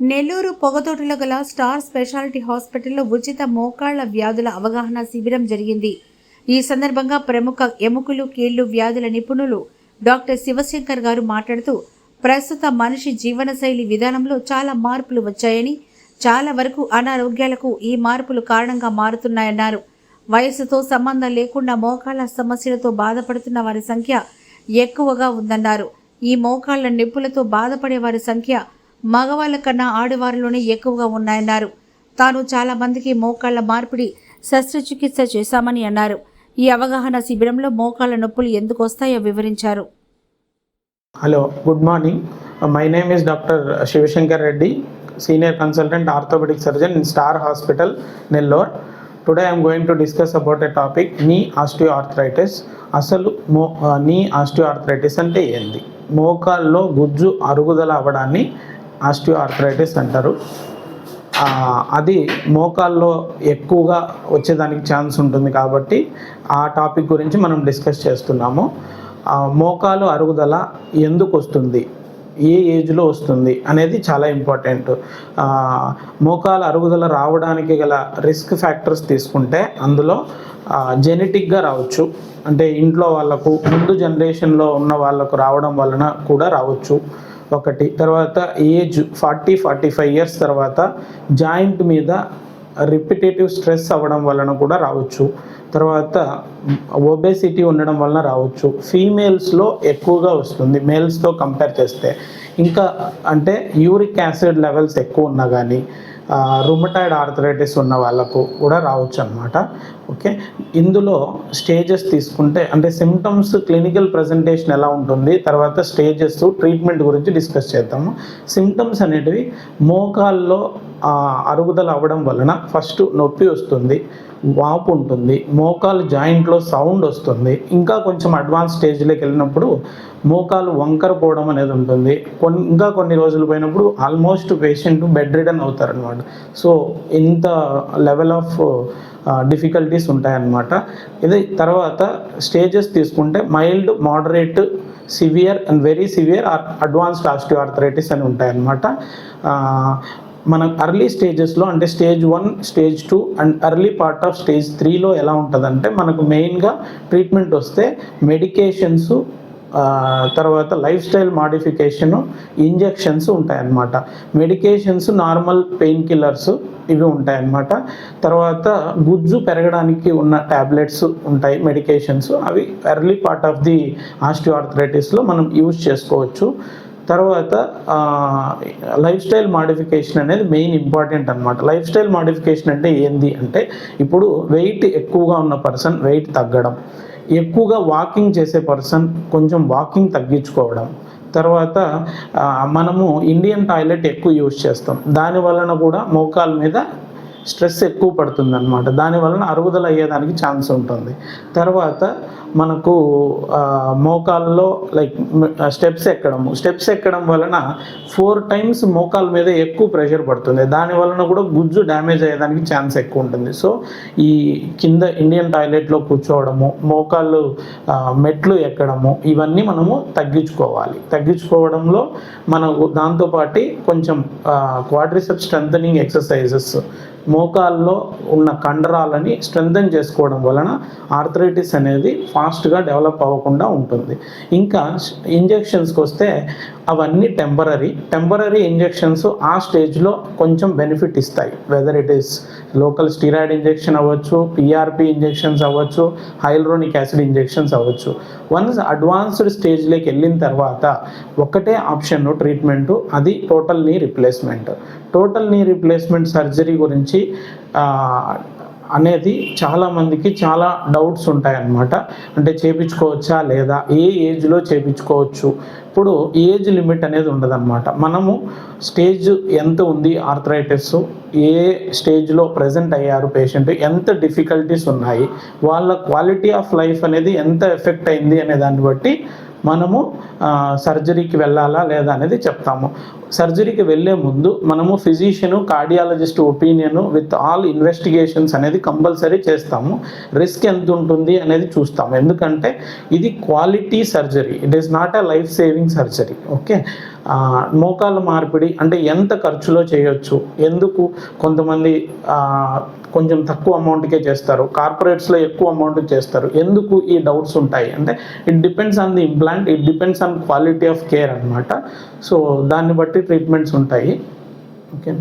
నెల్లూరు పొగతోటలో గల star speciality హాస్పిటల్లో ఉచిత మోకాళ్ళ వ్యాధుల అవగాహన శిబిరం జరిగింది. ఈ సందర్భంగా ప్రముఖ ఎముకలు కీళ్ళు వ్యాధుల నిపుణులు డాక్టర్ శివశంకర్ గారు మాట్లాడుతూ ప్రస్తుత మనిషి జీవనశైలి విధానంలో చాలా మార్పులు వచ్చాయని చాలా వరకు అనారోగ్యాలకు ఈ మార్పులు కారణంగా మారుతున్నాయన్నారు. వయసుతో సంబంధం లేకుండా మోకాళ్ళ సమస్యలతో బాధపడుతున్న వారి సంఖ్య ఎక్కువగా ఉందన్నారు. ఈ మోకాళ్ళ నొప్పులతో బాధపడే వారి సంఖ్య మగవాళ్ళ కన్నా ఆడవారిలోనే ఎక్కువగా ఉన్నాయన్నారు. తాను చాలా మందికి మోకాళ్ళ మార్పిడి శస్త్రచికిత్స చేశామని అన్నారు. ఈ అవగాహన శిబిరంలో మోకాళ్ళ నొప్పులు ఎందుకు వస్తాయో వివరించారు. Hello good morning. My name is doctor Shivashankar Reddy senior consultant orthopaedic surgeon in star hospital Nellore. Today I'm going to discuss about a topic knee osteo arthritis అసలు మో నీ ఆస్టియో ఆర్థరైటిస్ అంటే ఏంది? మోకాల్లో గుజ్జు అరుగుదల అవ్వడాన్ని ఆస్టియోఆర్థరైటిస్ అంటారు. అది మోకాల్లో ఎక్కువగా వచ్చేదానికి ఛాన్స్ ఉంటుంది కాబట్టి ఆ టాపిక్ గురించి మనం డిస్కస్ చేస్తున్నాము. మోకాలు అరుగుదల ఎందుకు వస్తుంది? ఏ ఏజ్లో వస్తుంది? అనేది చాలా ఇంపార్టెంట్. మోకాలు అరుగుదల రావడానికి గల రిస్క్ ఫ్యాక్టర్స్ తీసుకుంటే అందులో జెనెటిక్గా రావచ్చు. అంటే ఇంట్లో వాళ్ళకు ముందు జనరేషన్లో ఉన్న వాళ్ళకు రావడం వలన కూడా రావచ్చు. ఒకటి. తర్వాత age forty forty five years తర్వాత జాయింట్ మీద రిపిటేటివ్ స్ట్రెస్ అవ్వడం వలన కూడా రావచ్చు. తర్వాత ఒబేసిటీ ఉండడం వలన రావచ్చు. ఫీమేల్స్లో ఎక్కువగా వస్తుంది. మేల్స్తో కంపేర్ చేస్తే. ఇంకా అంటే యూరిక్ యాసిడ్ లెవెల్స్ ఎక్కువ ఉన్నా కానీ రుమటాయిడ్ ఆర్థరైటిస్ ఉన్న వాళ్ళకు కూడా రావచ్చు అనమాట ఓకే? ఇందులో స్టేజెస్ తీసుకుంటే అంటే సిమ్టమ్స్ క్లినికల్ ప్రజెంటేషన్ ఎలా ఉంటుంది తర్వాత స్టేజెస్ ట్రీట్మెంట్ గురించి డిస్కస్ చేద్దాము. సిమ్టమ్స్ అనేటివి మోకాల్లో అరుగుదల అవ్వడం వలన ఫస్ట్ నొప్పి వస్తుంది వాపు ఉంటుంది మోకాలు జాయింట్లో సౌండ్ వస్తుంది. ఇంకా కొంచెం అడ్వాన్స్ స్టేజ్లోకి వెళ్ళినప్పుడు మోకాలు వంకర పోవడం అనేది ఉంటుంది. కొన్ని ఇంకా కొన్ని రోజులు పోయినప్పుడు ఆల్మోస్ట్ పేషెంట్ బెడ్ రిడన్ అవుతారనమాట సో ఇంత లెవెల్ ఆఫ్ డిఫికల్టీస్ ఉంటాయన్నమాట. ఇది తర్వాత స్టేజెస్ తీసుకుంటే mild moderate severe and very severe or advanced osteoarthritis అని ఉంటాయన్నమాట. మనం అర్లీ స్టేజెస్లో అంటే stage one stage two and early part of stage త్రీలో ఎలా ఉంటుందంటే మనకు మెయిన్గా ట్రీట్మెంట్ వస్తే మెడికేషన్స్ తర్వాత లైఫ్ స్టైల్ మాడిఫికేషను ఇంజెక్షన్స్ ఉంటాయన్నమాట. మెడికేషన్స్ నార్మల్ పెయిన్ కిల్లర్స్ ఇవి ఉంటాయన్నమాట. తర్వాత గుజ్జు పెరగడానికి ఉన్న ట్యాబ్లెట్స్ ఉంటాయి మెడికేషన్స్ అవి ఎర్లీ పార్ట్ ఆఫ్ ది ఆస్టియోఆర్థరైటిస్లో మనం యూజ్ చేసుకోవచ్చు. తర్వాత లైఫ్ స్టైల్ మాడిఫికేషన్ అనేది మెయిన్ ఇంపార్టెంట్ అనమాట లైఫ్ స్టైల్ మాడిఫికేషన్ అంటే ఏంది అంటే ఇప్పుడు వెయిట్ ఎక్కువగా ఉన్న పర్సన్ వెయిట్ తగ్గడం ఎక్కువగా వాకింగ్ చేసే పర్సన్ కొంచెం వాకింగ్ తగ్గించుకోవడం తర్వాత మనము ఇండియన్ టాయిలెట్ ఎక్కువ యూజ్ చేస్తాం. దాని వలన కూడా మోకాల మీద స్ట్రెస్ ఎక్కువ పడుతుంది అనమాట దాని వలన అరుగుదల అయ్యేదానికి ఛాన్స్ ఉంటుంది. తర్వాత మనకు మోకాల్లో లైక్ స్టెప్స్ ఎక్కడము. స్టెప్స్ ఎక్కడం వలన ఫోర్ టైమ్స్ మోకాల మీద ఎక్కువ ప్రెషర్ పడుతుంది. దాని వలన కూడా గుజ్జు డ్యామేజ్ అయ్యేదానికి ఛాన్స్ ఎక్కువ ఉంటుంది. సో ఈ కింద ఇండియన్ టాయిలెట్లో కూర్చోవడము మోకాళ్ళు మెట్లు ఎక్కడము ఇవన్నీ మనము తగ్గించుకోవాలి. తగ్గించుకోవడంలో మనకు దాంతోపాటు కొంచెం క్వాడ్రిసెప్ స్ట్రెంథనింగ్ ఎక్సర్సైజెస్ మోకాల్లో ఉన్న కండరాలని స్ట్రెంగ్థన్ చేసుకోవడం వలన ఆర్థరైటిస్ అనేది ఫాస్ట్గా డెవలప్ అవ్వకుండా ఉంటుంది. ఇంకా ఇంజెక్షన్స్కి వస్తే అవన్నీ టెంపరీ టెంపరీ ఇంజెక్షన్స్ ఆ స్టేజ్లో కొంచెం బెనిఫిట్ ఇస్తాయి. Whether it is local steroid injection అవ్వచ్చు పిఆర్పి ఇంజెక్షన్స్ అవ్వచ్చు హైల్రోనిక్ యాసిడ్ ఇంజెక్షన్స్ అవ్వచ్చు. వన్స్ అడ్వాన్స్డ్ స్టేజ్లోకి వెళ్ళిన తర్వాత ఒకటే ఆప్షన్ ట్రీట్మెంటు అది total knee replacement total knee replacement surgery గురించి అనేది చాలామందికి చాలా డౌట్స్ ఉంటాయన్నమాట. అంటే చేపించుకోవచ్చా లేదా ఏ ఏజ్లో చేపించుకోవచ్చు. ఇప్పుడు ఏజ్ లిమిట్ అనేది ఉండదన్నమాట. మనము స్టేజ్ ఎంత ఉంది ఆర్థరైటిస్ ఏ స్టేజ్లో ప్రజెంట్ అయ్యారు పేషెంట్ ఎంత డిఫికల్టీస్ ఉన్నాయి వాళ్ళ క్వాలిటీ ఆఫ్ లైఫ్ అనేది ఎంత ఎఫెక్ట్ అయింది అనే దాన్ని బట్టి మనము సర్జరీకి వెళ్ళాలా లేదా అనేది చెప్తాము. సర్జరీకి వెళ్ళే ముందు మనము physician cardiologist opinion with all investigations అనేది కంపల్సరీ చేస్తాము. రిస్క్ ఎంత ఉంటుంది అనేది చూస్తాము. ఎందుకంటే ఇది quality surgery. It is not a life saving surgery. Okay? మోకాళ్ళ మార్పిడి అంటే ఎంత ఖర్చులో చేయొచ్చు? ఎందుకు కొంతమంది కొంచెం తక్కువ అమౌంట్కే చేస్తారు? కార్పొరేట్స్లో ఎక్కువ అమౌంట్ చేస్తారు. ఎందుకు ఈ డౌట్స్ ఉంటాయి? అంటే it depends on the implant it depends on quality of care అనమాట సో దాన్ని బట్టి ట్రీట్మెంట్స్ ఉంటాయి. ఓకే